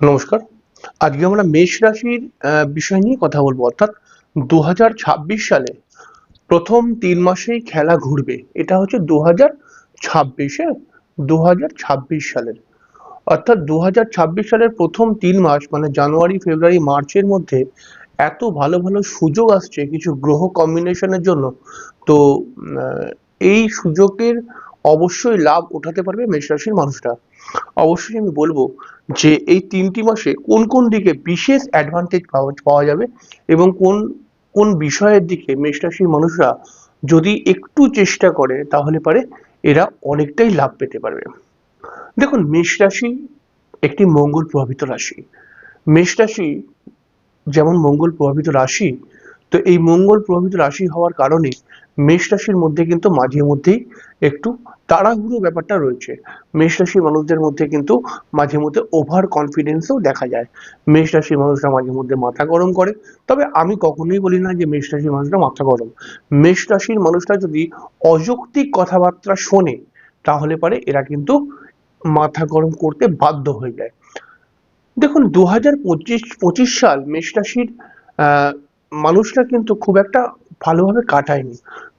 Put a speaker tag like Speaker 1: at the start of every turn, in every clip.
Speaker 1: নমস্কার। আজকে আমরা মেষ রাশির বিষয় নিয়ে কথা বলব। অর্থাৎ দু হাজার ছাব্বিশ সালে প্রথম তিন মাসেই খেলা ঘুরবে। এটা হচ্ছে দু হাজার ছাব্বিশে দু হাজার ছাব্বিশ সালের। অর্থাৎ দু হাজার ছাব্বিশ সালের প্রথম তিন মাস মানে জানুয়ারি, ফেব্রুয়ারি, মার্চের মধ্যে এত ভালো ভালো সুযোগ আসছে কিছু গ্রহ কম্বিনেশনের জন্য। তো এই সুযোগের অবশ্যই লাভ উঠাতে পারবে মেষ রাশির মানুষরা। অবশ্যই আমি বলব যে এই তিনটি মাসে কোন কোন দিকে বিশেষ অ্যাডভান্টেজ পাওয়া যাবে এবং কোন কোন বিষয়ের দিকে মেষ রাশির মানুষরা যদি একটু চেষ্টা করে তাহলে পারে এরা অনেকটাই লাভ পেতে পারবে। দেখুন মেষ রাশি একটি মঙ্গল প্রভাবিত রাশি। মেষ রাশি যেমন মঙ্গল প্রভাবিত রাশি তো এই মঙ্গল প্রভাবিত রাশি হওয়ার কারণে মেষ রাশির মধ্যে কিন্তু মাঝে মধ্যেই একটু তাড়াহুড়ো ব্যাপারটা রয়েছে। মেষ রাশির মানুষদের মধ্যে কিন্তু মাঝে মধ্যে ওভার কনফিডেন্সও দেখা যায়। মেষ রাশির মানুষরা মাঝে মধ্যে মাথা গরম করে। তবে আমি কখনোই বলি না যে মেষ রাশির মানুষরা মাথা গরম। মেষ রাশির মানুষরা যদি অযৌক্তিক কথাবার্তা শোনে তাহলে পারে এরা কিন্তু মাথা গরম করতে বাধ্য হয়ে যায়। দেখুন দু হাজার পঁচিশ পঁচিশ সাল মেষ রাশির আহ, মানুষরা কিন্তু খুব একটা ভালোভাবে কাটায়নি।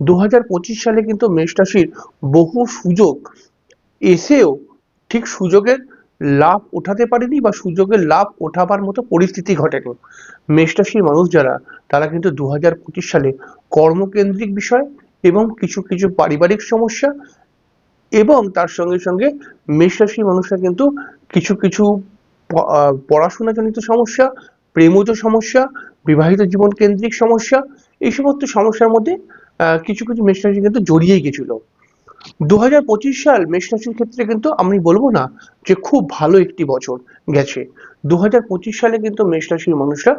Speaker 1: দু হাজার পঁচিশ সালে কিন্তু মেষ রাশির বহু সুযোগ এসেও ঠিক সুযোগের লাভ ওঠাতে পারেনি বা সুযোগের লাভ ওঠাবার মতো পরিস্থিতি ঘটেনি। মেষ রাশির মানুষ যারা, তারা কিন্তু দু হাজার পঁচিশ সালে কর্মকেন্দ্রিক বিষয় এবং কিছু কিছু পারিবারিক সমস্যা এবং তার সঙ্গে সঙ্গে মেষ রাশির মানুষরা কিন্তু কিছু কিছু পড়াশোনাজনিত সমস্যা প্রেমজ সমস্যা, বিবাহিত জীবন কেন্দ্রিক সমস্যা, এই সমস্ত সমস্যার মধ্যে কিছু কিছু মেষ রাশি কিন্তু জড়িয়ে গেছিল। দু হাজার পঁচিশ সাল মেষ রাশির ক্ষেত্রে কিন্তু আমি বলব না যে খুব ভালো একটি বছর গেছে। দু হাজার পঁচিশ সালে কিন্তু মেষ রাশির মানুষরা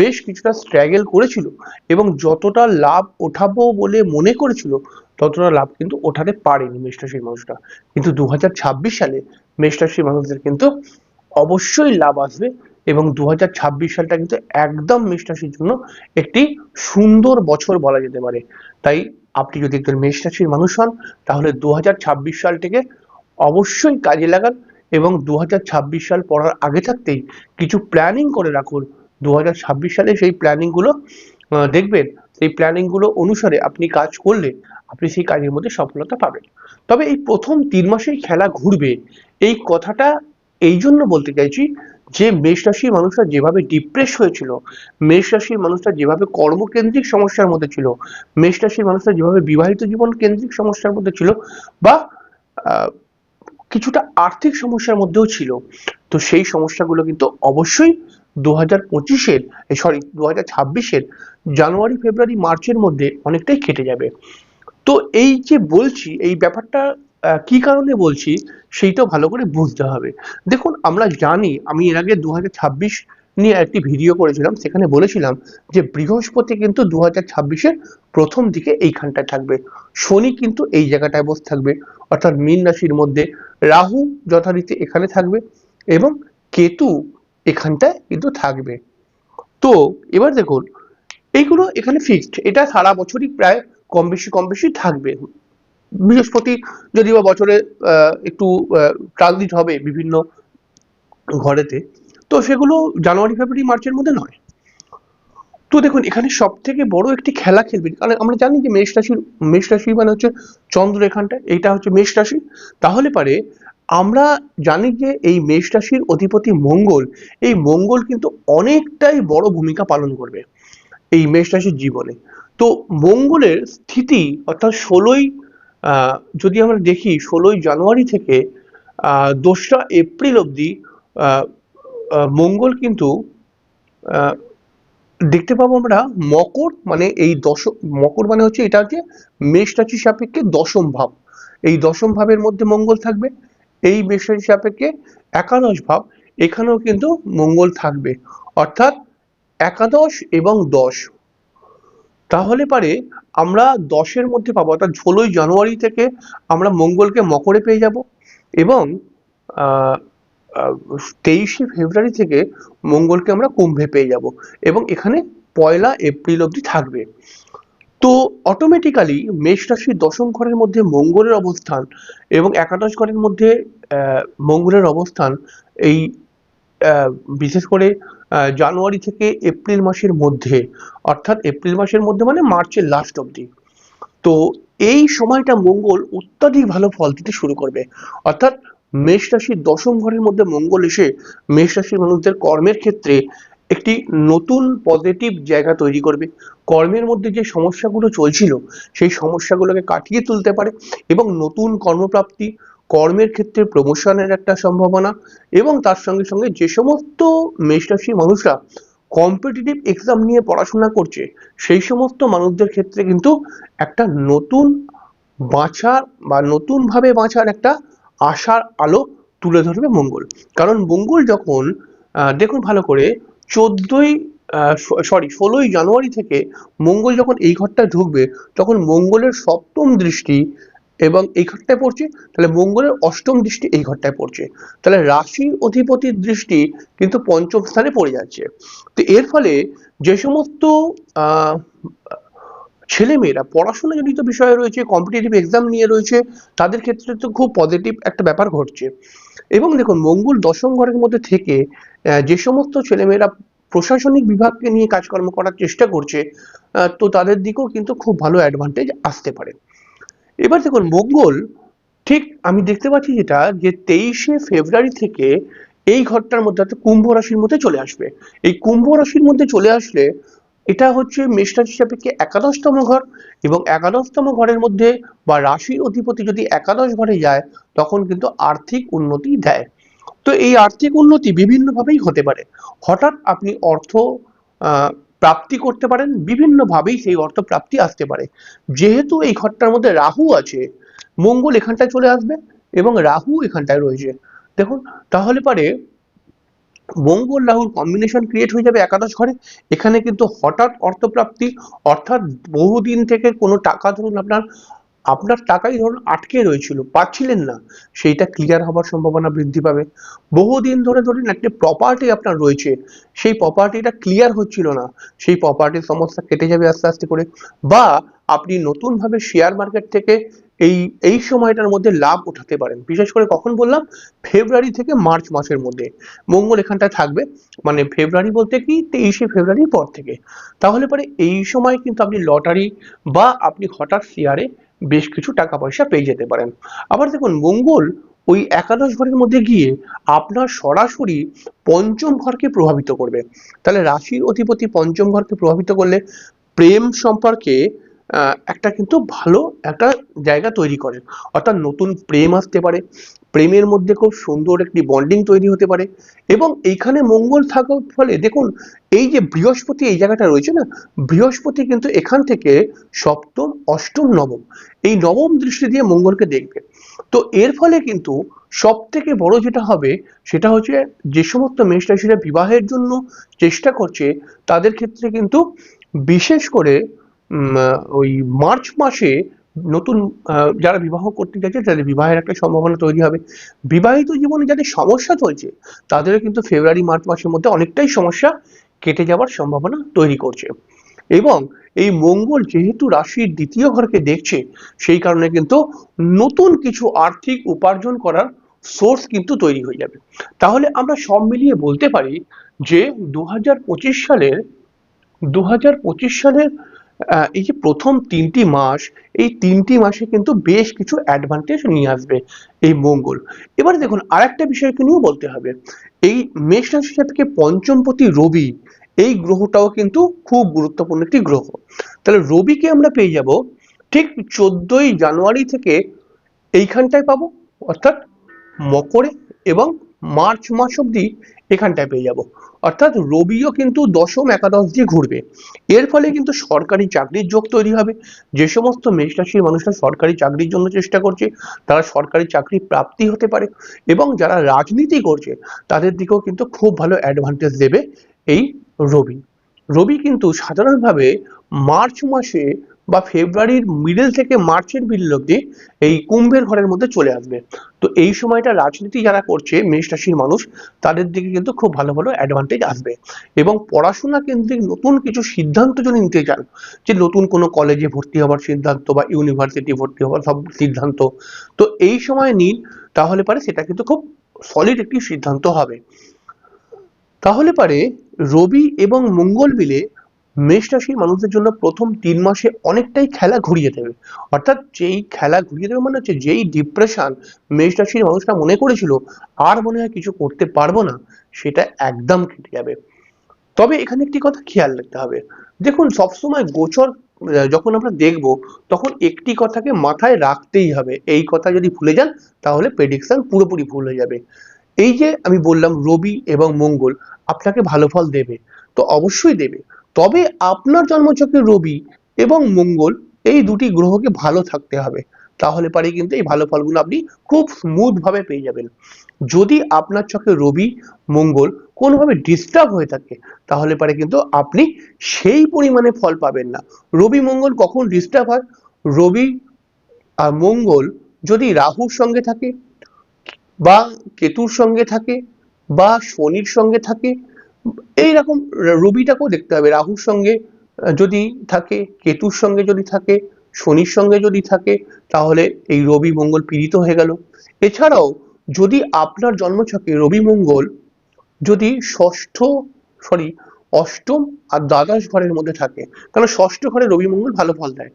Speaker 1: বেশ কিছুটা স্ট্রাগল করেছিল এবং যতটা লাভ ওঠাবো বলে মনে করেছিল, ততটা লাভ কিন্তু ওঠাতে পারেনি মেষ রাশির মানুষরা। কিন্তু দু সালে মেষ রাশির মানুষদের কিন্তু অবশ্যই লাভ আসবে এবং দু হাজার ছাব্বিশ সালটা কিন্তু একদম মেষ রাশির জন্য একটি সুন্দর বছর বলা যেতে পারে। তাই আপনি যদি একজন মেষ রাশির মানুষ হন তাহলে দু হাজার ছাব্বিশ সালটিকে অবশ্যই কাজে লাগান এবং দু হাজার ছাব্বিশ সাল পড়ার আগে থাকতেই কিছু প্ল্যানিং করে রাখুন। দু হাজার ছাব্বিশ সালে সেই প্ল্যানিংগুলো আহ, দেখবেন সেই প্ল্যানিংগুলো অনুসারে আপনি কাজ করলে আপনি সেই কাজের মধ্যে সফলতা পাবেন। তবে এই প্রথম তিন মাসেই খেলা ঘুরবে এই কথাটা এই জন্য বলতে চাইছি যে মেষ রাশির মানুষরা যেভাবে ডিপ্রেস হয়েছিল, মেষ রাশির মানুষরা যেভাবে কর্মকেন্দ্রিক সমস্যার মধ্যে ছিল, মেষ রাশির মানুষরা যেভাবে বিবাহিত জীবন কেন্দ্রিক সমস্যার মধ্যে ছিল বা কিছুটা আর্থিক সমস্যার মধ্যেও ছিল, তো সেই সমস্যাগুলো কিন্তু অবশ্যই দু হাজার পঁচিশের সরি দু হাজার ছাব্বিশের জানুয়ারি, ফেব্রুয়ারি, মার্চের মধ্যে অনেকটাই কেটে যাবে। তো এই যে বলছি, এই ব্যাপারটা কি কারণে বলছি? সেইটাও ভালো করে বুঝতে হবে। দেখুন, আমরা জানি, আমি এর আগে দু নিয়ে একটি ভিডিও করেছিলাম, সেখানে বলেছিলাম যে বৃহস্পতি কিন্তু দু হাজার প্রথম দিকে এইখানটায় থাকবে। শনি কিন্তু এই জায়গাটায় বসে থাকবে। অর্থাৎ মীন রাশির মধ্যে রাহু যথারীতি এখানে থাকবে এবং কেতু এখানটায় কিন্তু থাকবে। তো, এবার দেখুন, এইগুলো এখানে ফিক্সড এটা সারা বছরই প্রায় কম বেশি কম বেশি থাকবে। বৃহস্পতি যদি বা বছরে একটু ট্রানজিট হবে বিভিন্ন ঘরেতে, তো সেগুলো জানুয়ারি, ফেব্রুয়ারি, মার্চের মধ্যে নয়। তো দেখুন, এখানে সব থেকে বড় একটি খেলা খেলবে, কারণ আমরা জানি যে মেষ রাশির মেষ রাশি মানে হচ্ছে চন্দ্র এখানটা এইটা হচ্ছে মেষ রাশি। তাহলে পারে, আমরা জানি যে এই মেষ রাশির অধিপতি মঙ্গল, এই মঙ্গল কিন্তু অনেকটাই বড় ভূমিকা পালন করবে এই মেষ রাশির জীবনে। তো মঙ্গলের স্থিতি অর্থাৎ ষোলোই যদি আমরা দেখি ষোলোই জানুয়ারি থেকে দোসরা এপ্রিল অবধি মঙ্গল কিন্তু দেখতে পাবো আমরা মকর মানে এই দশ, মকর মানে হচ্ছে এটা হচ্ছে মেষ রাশি সাপেক্ষে দশম ভাব। এই দশম ভাবের মধ্যে মঙ্গল থাকবে, এই মেষ রাশি সাপেক্ষে একাদশ ভাব, এখানেও কিন্তু মঙ্গল থাকবে। অর্থাৎ একাদশ এবং দশ। তাহলে পারে আমরা দশের মধ্যে পাবো, অর্থাৎ ষোলোই জানুয়ারি থেকে আমরা মঙ্গলকে মকরে পেয়ে যাব এবং তেইশে ফেব্রুয়ারি থেকে মঙ্গলকে আমরা কুম্ভে পেয়ে যাব এবং এখানে পয়লা এপ্রিল অবধি থাকবে। তো অটোমেটিক্যালি মেষ রাশির দশম ঘরের মধ্যে মঙ্গলের অবস্থান এবং একাদশ ঘরের মধ্যে মঙ্গলের অবস্থান এই বিশেষ করে জানুয়ারি থেকে এপ্রিল মাসের মধ্যে, অর্থাৎ এপ্রিল মাসের মধ্যে মানে মার্চের লাস্ট অবধি। তো এই সময়টা মঙ্গল অত্যাধিক ভালো ফল দিতে শুরু করবে। অর্থাৎ মেষ রাশির দশম ঘরের মধ্যে মঙ্গল এসে মেষ রাশির মানুষদের কর্মের ক্ষেত্রে একটি নতুন পজিটিভ জায়গা তৈরি করবে। কর্মের মধ্যে যে সমস্যাগুলো চলছিল, সেই সমস্যাগুলোকে কাটিয়ে তুলতে পারে এবং নতুন কর্মপ্রাপ্তি কর্মের ক্ষেত্রে প্রমোশনের একটা সম্ভাবনা এবং তার সঙ্গে সঙ্গে যে সমস্ত মেষ রাশির মানুষরা কম্পিটিটিভ এক্সাম নিয়ে পড়াশোনা করছে, সেই সমস্ত মানুষদের ক্ষেত্রে কিন্তু একটা নতুন বাঁচার বা নতুনভাবে বাঁচার একটা আশার আলো তুলে ধরবে মঙ্গল। কারণ মঙ্গল যখন দেখুন ভালো করে, চোদ্দই সরি ষোলোই জানুয়ারি থেকে মঙ্গল যখন এই ঘরটায় ঢুকবে, তখন মঙ্গলের সপ্তম দৃষ্টি এবং এই ঘরটায় পড়ছে, তাহলে মঙ্গলের অষ্টম দৃষ্টি এই ঘরটায় পড়ছে। তাহলে রাশির অধিপতির দৃষ্টি কিন্তু পঞ্চম স্থানে পড়ে যাচ্ছে। তো এর ফলে যে সমস্ত ছেলেমেয়েরা, পড়াশোনা জনিত বিষয়ে রয়েছে কম্পিটিটিভ এক্সাম নিয়ে রয়েছে, তাদের ক্ষেত্রে তো খুব পজিটিভ একটা ব্যাপার ঘটছে। এবং দেখুন, মঙ্গল দশম ঘরের মধ্যে থেকে যে সমস্ত ছেলেমেয়েরা প্রশাসনিক বিভাগকে নিয়ে কাজকর্ম করার চেষ্টা করছে তো তাদের দিকেও কিন্তু খুব ভালো অ্যাডভান্টেজ আসতে পারে। এবার দেখুন, মঙ্গল, ঠিক আমি দেখতে পাচ্ছি যেটা, যে তেইশে ফেব্রুয়ারি থেকে এই ঘরটার মধ্যে অর্থাৎ কুম্ভ রাশির মধ্যে চলে আসবে। এই কুম্ভ রাশির মধ্যে চলে আসলে এটা হচ্ছে মেষ রাশি সাপেক্ষে একাদশতম ঘর এবং একাদশতম ঘরের মধ্যে বা রাশির অধিপতি যদি একাদশ ঘরে যায়, তখন কিন্তু আর্থিক উন্নতি দেয়। তো এই আর্থিক উন্নতি বিভিন্নভাবেই হতে পারে। হঠাৎ আপনি অর্থ প্রাপ্তি করতে পারেন, বিভিন্নভাবেই সেই অর্থ প্রাপ্তি আসতে পারে। যেহেতু এই ঘরটার মধ্যে রাহু আছে, মঙ্গল এখানটায় চলে আসবে এবং রাহু এখানটায় রয়েছে। দেখুন, তাহলে পারে মঙ্গল রাহুর কম্বিনেশন ক্রিয়েট হয়ে যাবে একাদশ ঘরে। এখানে কিন্তু হঠাৎ অর্থপ্রাপ্তি, অর্থাৎ বহুদিন থেকে কোনো টাকা ধরুন আপনার আপনার টাকাই ধরুন আটকে রয়েছিল, পাচ্ছিলেন না, সেইটা ক্লিয়ার হবার সম্ভাবনা বৃদ্ধি পাবে। বহুদিন ধরে ধরুন একটি প্রপার্টি আপনার রয়েছে, সেই প্রপার্টিটা ক্লিয়ার হচ্ছিল না, সেই প্রপার্টির সমস্যা কেটে যাবে আস্তে আস্তে করে, বা আপনি নতুনভাবে শেয়ার মার্কেট থেকে এই এই সময়টার মধ্যে লাভ উঠাতে পারেন। বিশেষ করে কখন বললাম? ফেব্রুয়ারি থেকে মার্চ মাসের মধ্যে। মঙ্গল এখানটায় থাকবে মানে ফেব্রুয়ারি বলতে কি? তেইশে ফেব্রুয়ারির পর থেকে। তাহলে পরে এই সময় কিন্তু আপনি লটারি বা আপনি হঠাৎ শেয়ারে বেশ কিছু টাকা পয়সা পেয়ে যেতে পারেন। আবার দেখুন, মঙ্গল ওই একাদশ ঘরের মধ্যে গিয়ে আপনার সরাসরি পঞ্চম ঘরকে প্রভাবিত করবে। তাহলে রাশির অধিপতি পঞ্চম ঘরকে প্রভাবিত করলে প্রেম সম্পর্কে একটা কিন্তু ভালো একটা জায়গা তৈরি করে। অর্থাৎ নতুন প্রেম আসতে পারে, প্রেমের মধ্যে খুব সুন্দর একটি বন্ডিং তৈরি হতে পারে এবং এইখানে মঙ্গল থাকার ফলে দেখুন, এই যে বৃহস্পতি এই জায়গাটা রয়েছে না, বৃহস্পতি কিন্তু এখান থেকে সপ্তম, অষ্টম, নবম, এই নবম দৃষ্টি দিয়ে মঙ্গলকে দেখবে। তো এর ফলে কিন্তু সব থেকে বড় যেটা হবে, সেটা হচ্ছে যে সমস্ত মেষ রাশিরা বিবাহের জন্য চেষ্টা করছে, তাদের ক্ষেত্রে কিন্তু বিশেষ করে ওই মার্চ মাসে নতুন যারা বিবাহ করতে যাচ্ছে, তাদের বিবাহের একটা সম্ভাবনা তৈরি হবে। বিবাহিত জীবনে যাদের সমস্যা চলছে, তাদেরও কিন্তু ফেব্রুয়ারি, মার্চ মাসের মধ্যে অনেকটাই সমস্যা কেটে যাওয়ার সম্ভাবনা তৈরি করছে। এবং এই মঙ্গল যেহেতু রাশির দ্বিতীয় ঘরকে দেখছে, সেই কারণে কিন্তু নতুন কিছু আর্থিক উপার্জন করার সোর্স কিন্তু তৈরি হয়ে যাবে। তাহলে আমরা সব মিলিয়ে বলতে পারি যে দু হাজার পঁচিশ সালের দু হাজার পঁচিশ সালের এই যে প্রথম তিনটি মাস, এই তিনটি মাসে কিন্তু বেশ কিছু অ্যাডভান্টেজ নিয়ে আসবে এই মঙ্গল। এবারে দেখুন, আরেকটা বিষয়কে নিয়েও বলতে হবে। এই মেষ রাশি থেকে পঞ্চমপতি রবি, এই গ্রহটাও কিন্তু খুব গুরুত্বপূর্ণ একটি গ্রহ। তাহলে রবিকে আমরা পেয়ে যাব ঠিক চোদ্দই জানুয়ারি থেকে এইখানটায় পাবো, অর্থাৎ মকরে এবং মার্চ মাস অব্দি এখানটায় পেয়ে যাব। অর্থাৎ রবিও কিন্তু দশম একাদশ দিয়ে ঘুরবে। এর ফলে কিন্তু সরকারি চাকরির যোগ তৈরি হবে। যে সমস্ত মেষ রাশির মানুষরা সরকারি চাকরির জন্য চেষ্টা করছে, তারা সরকারি চাকরি প্রাপ্তি হতে পারে এবং যারা রাজনীতি করছে, তাদের দিকেও কিন্তু খুব ভালো অ্যাডভান্টেজ দেবে এই রবি। রবি কিন্তু সাধারণভাবে মার্চ মাসে বা ফেব্রুয়ারির মিডল থেকে মার্চের মিডল অব্দি এই কুম্ভের ঘরের মধ্যে চলে আসবে। তো এই সময়টা রাজনীতি যারা করছে, মেষ রাশির মানুষ, তাদের দিকে কিন্তু খুব ভালো ভালো অ্যাডভান্টেজ আসবে। এবং পড়াশোনা কেন্দ্রিক নতুন কিছু সিদ্ধান্ত যদি নিতে চান যে নতুন কোনো কলেজে ভর্তি হওয়ার সিদ্ধান্ত বা ইউনিভার্সিটি ভর্তি হওয়ার সব সিদ্ধান্ত, তো এই সময় নিন, তাহলে পারে সেটা কিন্তু খুব সলিড একটি সিদ্ধান্ত হবে। তাহলে পারে রবি এবং মঙ্গল মিলে মেষ রাশির মানুষদের জন্য প্রথম তিন মাসে অনেকটাই খেলা ঘুরিয়ে দেবে। অর্থাৎ যেই খেলা ঘুরিয়ে দেবে মানে হচ্ছে যেই ডিপ্রেশন মেষ রাশির মানুষরা মনে করেছিল, আর মনে হয় কিছু করতে পারব না, সেটা একদম কেটে যাবে। তবে এখানে একটি কথা খেয়াল রাখতে হবে। দেখুন, সবসময় গোচর যখন আমরা দেখব, তখন একটি কথাকে মাথায় রাখতেই হবে। এই কথা যদি ভুলে যান, তাহলে প্রেডিকশন পুরোপুরি ভুল হয়ে যাবে। এই যে আমি বললাম, রবি এবং মঙ্গল আপনাকে ভালো ফল দেবে। তো অবশ্যই দেবে। তবে আপনার জন্মচক্রে রবি এবং মঙ্গল এই দুটি গ্রহকে ভালো থাকতে হবে। তাহলে পারে কিন্তু এই ভালো ফলগুলো আপনি খুব স্মুথ ভাবে পেয়ে যাবেন। যদি আপনার চোখে রবি, মঙ্গল কোনোভাবে ডিস্টার্ব হয়ে থাকে, তাহলে পারে কিন্তু আপনি সেই পরিমাণে ফল পাবেন না। রবি, মঙ্গল কখন ডিস্টার্ব হয়? রবি আর মঙ্গল যদি রাহুর সঙ্গে থাকে বা কেতুর সঙ্গে থাকে বা শনির সঙ্গে থাকে এইরকম রবিটাকেও দেখতে হবে। রাহুর সঙ্গে যদি থাকে, কেতুর সঙ্গে যদি থাকে, শনির সঙ্গে যদি থাকে, তাহলে এই রবি মঙ্গল পীড়িত হয়ে গেল। এছাড়াও যদি আপনার জন্মছকে রবি মঙ্গল যদি ষষ্ঠ সরি অষ্টম আর দ্বাদশ ঘরের মধ্যে থাকে কারণ ষষ্ঠ ঘরে রবি মঙ্গল ভালো ফল দেয়।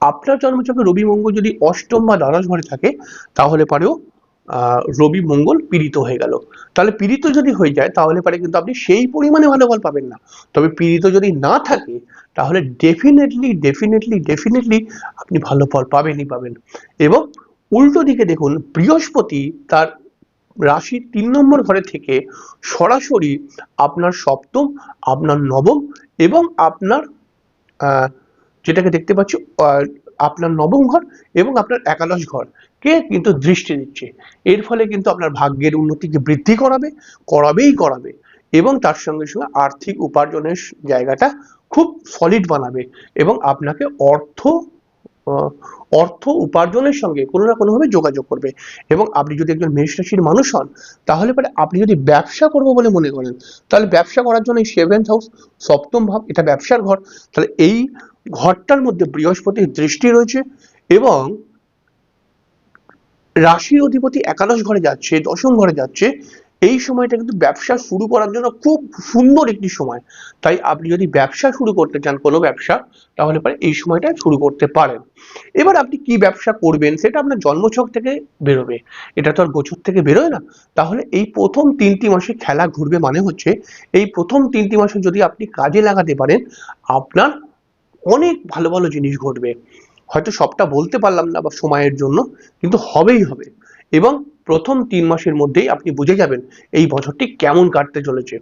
Speaker 1: আপনার জন্মছকে রবি মঙ্গল যদি অষ্টম বা দ্বাদশ ঘরে থাকে, তাহলে পারেও রবি মঙ্গল পীড়িত হয়ে গেল। তাহলে পীড়িত যদি হয়ে যায়, তাহলে পারে কিন্তু আপনি সেই পরিমাণে ভালো ফল পাবেন না। তবে পীড়িত যদি না থাকে, তাহলে ডেফিনেটলি ডেফিনেটলি ডেফিনেটলি আপনি ভালো ফল পাবেনই পাবেন। এবং উল্টো দিকে দেখুন, বৃহস্পতি তার রাশির তিন নম্বর ঘরে থেকে সরাসরি আপনার সপ্তম, আপনার নবম এবং আপনার যেটাকে দেখতে পাচ্ছি আপনার নবম ঘর এবং আপনার একাদশ ঘর। কে কিন্তু দৃষ্টি দিচ্ছে? এর ফলে কিন্তু আপনার ভাগ্যের উন্নতিকে বৃদ্ধি করাবে? করাবেই করাবে। এবং তার সঙ্গে সঙ্গে আর্থিক উপার্জনের জায়গাটা খুব সলিড বানাবে এবং আপনাকে অর্থ অর্থ উপার্জনের সঙ্গে কোনো না কোনোভাবে যোগাযোগ করবে। এবং আপনি যদি একজন মেষ রাশির মানুষ হন, তাহলে পরে আপনি যদি ব্যবসা করব বলে মনে করেন, তাহলে ব্যবসা করার জন্য এই সেভেন্থ হাউস সপ্তম ভাব, এটা ব্যবসার ঘর। তাহলে এই ঘরটার মধ্যে বৃহস্পতির দৃষ্টি রয়েছে এবং রাশির অধিপতি একাদশ ঘরে যাচ্ছে, দশম ঘরে যাচ্ছে। এই সময়টা কিন্তু ব্যবসা শুরু করার জন্য খুব সুন্দর একটি সময়। তাই আপনি যদি ব্যবসা শুরু করতে চান, কোনো ব্যবসা, তাহলে পরে এই সময়টা শুরু করতে পারেন। এবার আপনি কি ব্যবসা করবেন, সেটা আপনার জন্মছক থেকে বেরোবে। এটা তো আর গোচর থেকে বেরোয় না। তাহলে এই প্রথম তিনটি মাসে খেলা ঘুরবে মানে হচ্ছে, এই প্রথম তিনটি মাসে যদি আপনি কাজে লাগাতে পারেন, আপনার অনেক ভালো ভালো জিনিস ঘটবে। হয়তো সবটা বলতে পারলাম না বা সময়ের জন্য, কিন্তু হবেই হবে। এবং প্রথম তিন মাসের মধ্যেই আপনি বুঝে যাবেন এই বছরটি কেমন কাটতে চলেছে।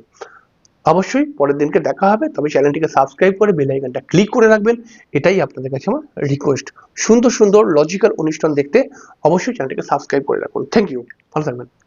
Speaker 1: অবশ্যই পরের দিনকে দেখা হবে, তবে চ্যানেলটিকে সাবস্ক্রাইব করে বেল আইকনটা ক্লিক করে রাখবেন। এটাই আপনাদের কাছে আমার রিকোয়েস্ট সুন্দর সুন্দর লজিক্যাল অনুষ্ঠান দেখতে অবশ্যই চ্যানেলটিকে সাবস্ক্রাইব করে রাখুন। থ্যাংক ইউ ভালো থাকবেন।